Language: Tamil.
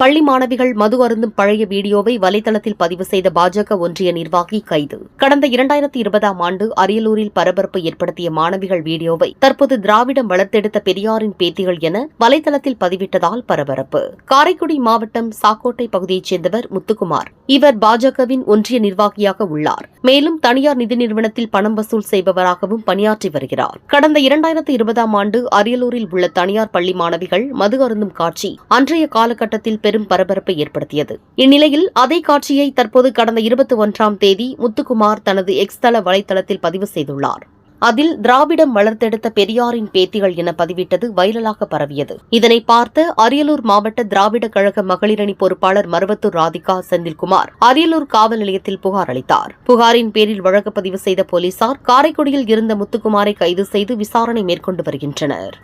பள்ளி மாணவிகள் மது அருந்தும் பழைய வீடியோவை வலைதளத்தில் பதிவு செய்த பாஜக ஒன்றிய நிர்வாகி கைது. கடந்த இரண்டாயிரத்தி இருபதாம் ஆண்டு அரியலூரில் பரபரப்பு ஏற்படுத்திய மாணவிகள் வீடியோவை தற்போது திராவிடம் வளர்த்தெடுத்த பெரியாரின் பேத்திகள் என வலைதளத்தில் பதிவிட்டதால் பரபரப்பு. காரைக்குடி மாவட்டம் சாக்கோட்டை பகுதியைச் சேர்ந்தவர் முத்துக்குமார். இவர் பாஜகவின் ஒன்றிய நிர்வாகியாக உள்ளார். மேலும் தனியார் நிதி நிறுவனத்தில் பணம் வசூல் செய்பவராகவும் பணியாற்றி வருகிறார். கடந்த இரண்டாயிரத்து இருபதாம் ஆண்டு அரியலூரில் உள்ள தனியார் பள்ளி மாணவிகள் மது அருந்தும் காட்சி அன்றைய காலகட்டத்தில் பெரும் பரபரப்பை ஏற்படுத்தியது. இந்நிலையில் அதே காட்சியை தற்போது கடந்த இருபத்தி ஒன்றாம் தேதி முத்துக்குமார் தனது எக்ஸ் தள வலைதளத்தில் பதிவு செய்துள்ளார். அதில் திராவிடம் வளர்த்தெடுத்த பெரியாரின் பேத்திகள் என பதிவிட்டது வைரலாக பரவியது. இதனை பார்த்த அரியலூர் மாவட்ட திராவிட கழக மகளிரணி பொறுப்பாளர் மருவத்தூர் ராதிகா செந்தில்குமார் அரியலூர் காவல் நிலையத்தில் புகார் அளித்தார். புகாரின் பேரில் வழக்கு பதிவு செய்த போலீசார் காரைக்குடியில் இருந்த முத்துக்குமாரை கைது செய்து விசாரணை மேற்கொண்டு வருகின்றனர்.